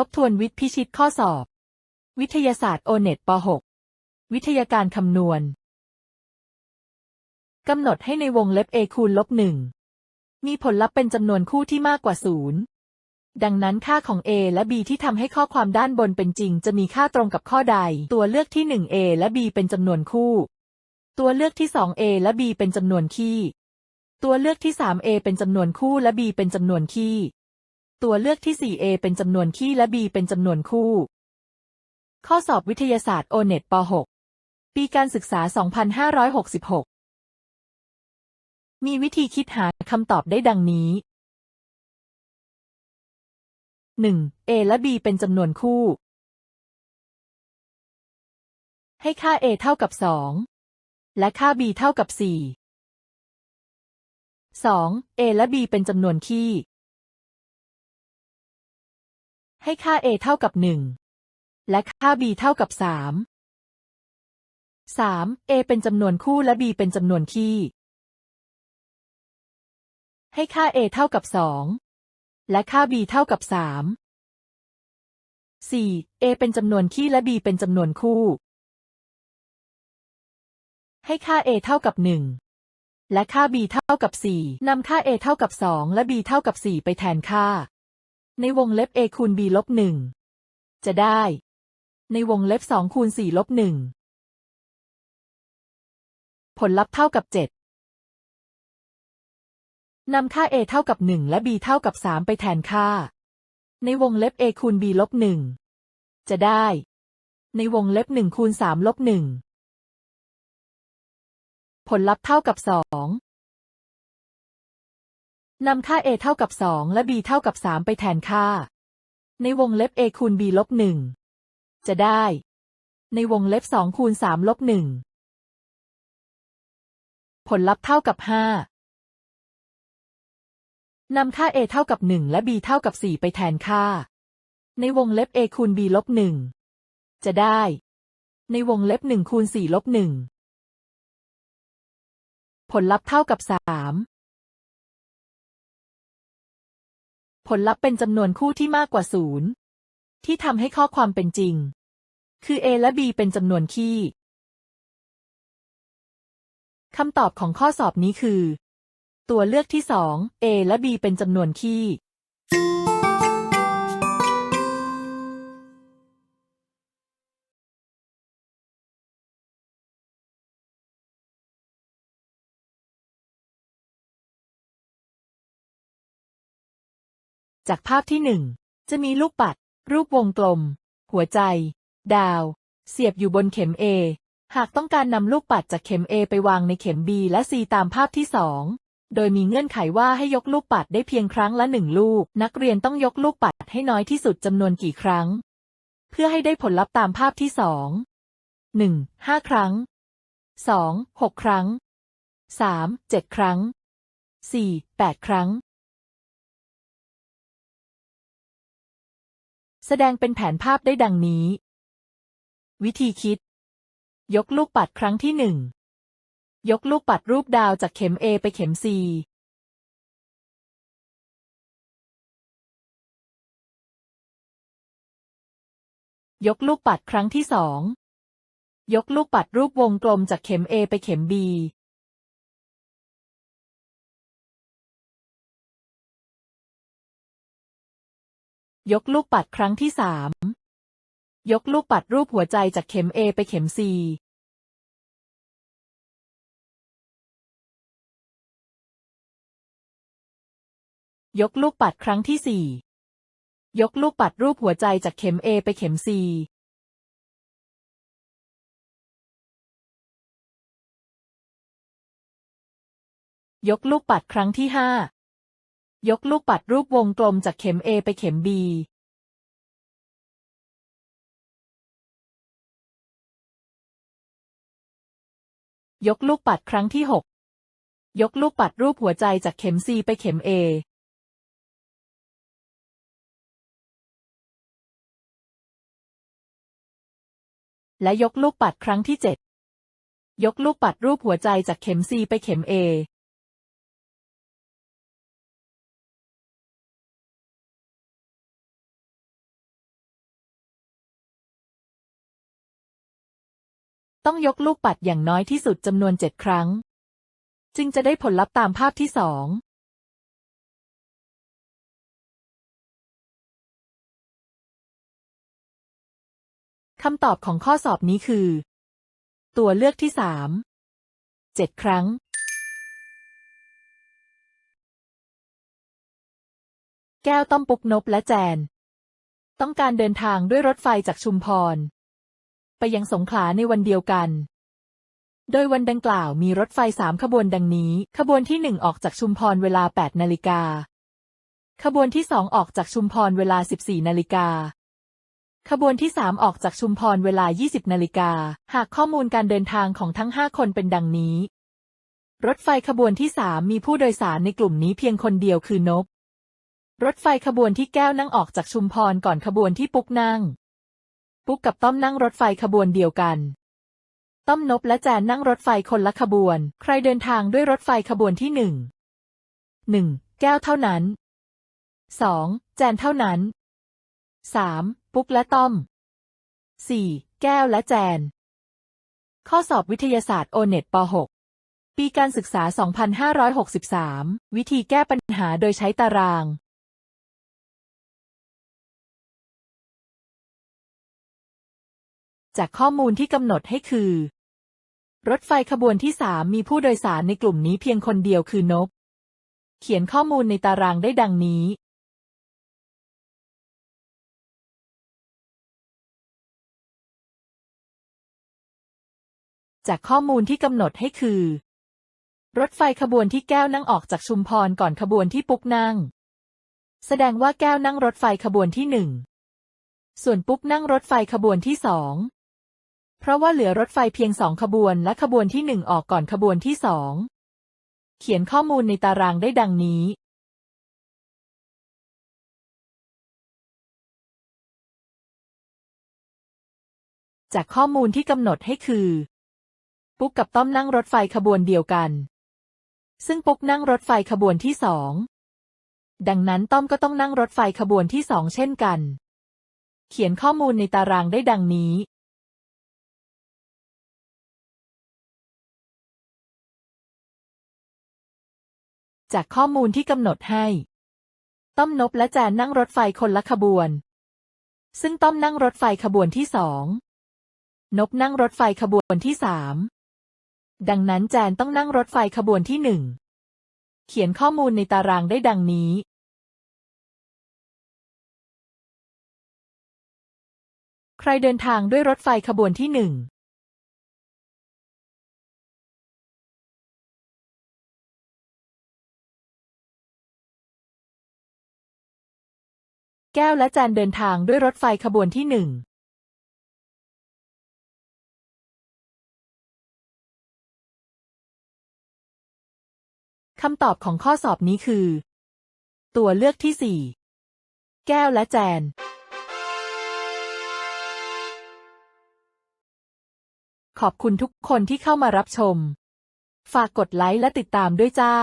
ทบทวนวิทย์พิชิตข้อสอบ วิทยาศาสตร์โอเน็ตป .6 วิทยาการคำนวณกำหนดให้ในวงเล็บ a คูณลบหนึ่งมีผลลัพธ์เป็นจำนวนคู่ที่มากกว่าศูนย์ดังนั้นค่าของ a และ b ที่ทำให้ข้อความด้านบนเป็นจริง จะมีค่าตรงกับข้อใด ตัวเลือกที่ 1a และ b เป็นจำนวนคู่ ตัวเลือกที่ 2a และ b เป็นจำนวนคี่ ตัวเลือกที่ 3a เป็นจำนวนคู่และ b เป็นจำนวนคี่ ตัวเลือกที่ 4a เป็นจำนวนคี่และ b เป็นจำนวนคู่ ข้อสอบวิทยาศาสตร์โอเน็ตป .6 ปีการศึกษา 2566 มีวิธีคิดหาคำตอบได้ดังนี้ 1. a และ b เป็นจำนวนคู่ ให้ค่า a เท่ากับ 2 และค่า b เท่ากับ 4 2. a และ b เป็นจำนวนคี่ ให้ค่า a เท่ากับ 1 และค่า b เท่ากับ 3 3. a เป็นจำนวนคู่และ b เป็นจำนวนคี่ ให้ค่า a เท่ากับ 2 และค่า b เท่ากับ 3 4. a เป็นจำนวนคี่และ b เป็นจำนวนคู่ ให้ค่า a เท่ากับ 1 และค่า b เท่ากับ 4นำค่า a เท่ากับ 2 และ b เท่ากับ 4 ไปแทนค่า ในวงเล็บ a คูณ b ลบ1จะได้ ในวงเล็บ2คูณ4ลบ1ผลลัพธ์เท่ากับ7นำค่า a เท่ากับ1และ b เท่ากับ3ไปแทนค่า ในวงเล็บ a คูณ b ลบ1จะได้ ในวงเล็บ1คูณ3ลบ1ผลลัพธ์เท่ากับ2 นำค่า a เท่ากับ 2 และ b เท่ากับ 3 ไปแทนค่า ในวงเล็บ a คูณ b ลบ1จะได้ ในวงเล็บ 2 คูณ 3 ลบ1ผลลัพธ์เท่ากับ 5 นำค่า a เท่ากับ 1 และ b เท่ากับ 4 ไปแทนค่า ในวงเล็บ a คูณ b ลบ1จะได้ ในวงเล็บ 1 คูณ 4 ลบ1ผลลัพธ์เท่ากับ 3 ผลลัพธ์เป็นจำนวนคู่ที่มากกว่าศูนย์ที่ทำให้ข้อความเป็นจริง คือ a และ b เป็นจำนวนคี่คำตอบของข้อสอบนี้คือ ตัวเลือกที่2 a และ b เป็นจำนวนคี่ จากภาพที่หนึ่งจะมีลูกปัด รูปวงกลม หัวใจ ดาว เสียบอยู่บนเข็ม A หากต้องการนำลูกปัดจากเข็ม A ไปวางในเข็ม B และ C ตามภาพที่สองโดยมีเงื่อนไขว่าให้ยกลูกปัดได้เพียงครั้งละหนึ่งลูก นักเรียนต้องยกลูกปัดให้น้อยที่สุดจำนวนกี่ครั้ง เพื่อให้ได้ผลลัพธ์ตามภาพที่สองหนึ่งห้าครั้งสองหกครั้งสามเจ็ดครั้งสี่แปดครั้ง แสดงเป็นแผนภาพได้ดังนี้ วิธีคิด ยกลูกปัดครั้งที่หนึ่ง ยกลูกปัดรูปดาวจากเข็ม A ไปเข็ม C ยกลูกปัดครั้งที่สอง ยกลูกปัดรูปวงกลมจากเข็ม A ไปเข็ม B ยกลูกปัดครั้งที่สามยกลูกปัดรูปหัวใจจากเข็ม A ไปเข็ม C ยกลูกปัดครั้งที่สี่ยกลูกปัดรูปหัวใจจากเข็ม A ไปเข็ม C ยกลูกปัดครั้งที่ห้า ยกลูกปัดรูปวงกลมจากเข็ม A ไปเข็ม B ยกลูกปัดครั้งที่หกยกลูกปัดรูปหัวใจจากเข็ม C ไปเข็ม A และยกลูกปัดครั้งที่เจ็ดยกลูกปัดรูปหัวใจจากเข็ม C ไปเข็ม A ต้องยกลูกปัดอย่างน้อยที่สุดจำนวนเจ็ดครั้ง จึงจะได้ผลลัพธ์ตามภาพที่สองคำตอบของข้อสอบนี้คือ ตัวเลือกที่สามเจ็ดครั้ง แก้วต้อมปุกนบและแจน ต้องการเดินทางด้วยรถไฟจากชุมพร ไปยังสงขลาในวันเดียวกัน โดยวันดังกล่าวมีรถไฟสามขบวนดังนี้ ขบวนที่หนึ่งออกจากชุมพรเวลา 8 นาฬิกา ขบวนที่สองออกจากชุมพรเวลา 14 นาฬิกา ขบวนที่สามออกจากชุมพรเวลา 20 นาฬิกา หากข้อมูลการเดินทางของทั้งห้าคนเป็นดังนี้ รถไฟขบวนที่สามมีผู้โดยสารในกลุ่มนี้เพียงคนเดียวคือนบรถไฟขบวนที่แก้วนั่งออกจากชุมพรก่อนขบวนที่ปุ๊กนั่ง ปุ๊กกับต้อมนั่งรถไฟขบวนเดียวกัน ต้อมนบและแจนนั่งรถไฟคนละขบวน ใครเดินทางด้วยรถไฟขบวนที่หนึ่งหนึ่งแก้วเท่านั้นสองแจนเท่านั้นสามปุ๊กและต้อมสี่แก้วและแจน ข้อสอบวิทยาศาสตร์โอเน็ตป .6 ปีการศึกษา 2563 วิธีแก้ปัญหาโดยใช้ตาราง จากข้อมูลที่กำหนดให้คือ รถไฟขบวนที่สามมีผู้โดยสารในกลุ่มนี้เพียงคนเดียวคือนบเขียนข้อมูลในตารางได้ดังนี้ จากข้อมูลที่กำหนดให้คือ รถไฟขบวนที่แก้วนั่งออกจากชุมพรก่อนขบวนที่ปุ๊กนั่ง แสดงว่าแก้วนั่งรถไฟขบวนที่หนึ่งส่วนปุ๊กนั่งรถไฟขบวนที่สอง เพราะว่าเหลือรถไฟเพียงสองขบวนและขบวนที่หนึ่งออกก่อนขบวนที่สอง เขียนข้อมูลในตารางได้ดังนี้ จากข้อมูลที่กำหนดให้คือ ปุ๊กกับต้อมนั่งรถไฟขบวนเดียวกัน ซึ่งปุ๊กนั่งรถไฟขบวนที่สอง ดังนั้นต้อมก็ต้องนั่งรถไฟขบวนที่สองเช่นกัน เขียนข้อมูลในตารางได้ดังนี้ จากข้อมูลที่กำหนดให้ ต้อมนบและแจนนั่งรถไฟคนละขบวน ซึ่งต้อมนั่งรถไฟขบวนที่สองนบนั่งรถไฟขบวนที่สามดังนั้นแจนต้องนั่งรถไฟขบวนที่หนึ่งเขียนข้อมูลในตารางได้ดังนี้ ใครเดินทางด้วยรถไฟขบวนที่หนึ่ง แก้วและแจนเดินทางด้วยรถไฟขบวนที่หนึ่งคำตอบของข้อสอบนี้คือ ตัวเลือกที่สี่แก้วและแจน ขอบคุณทุกคนที่เข้ามารับชม ฝากกดไลค์และติดตามด้วยจ้า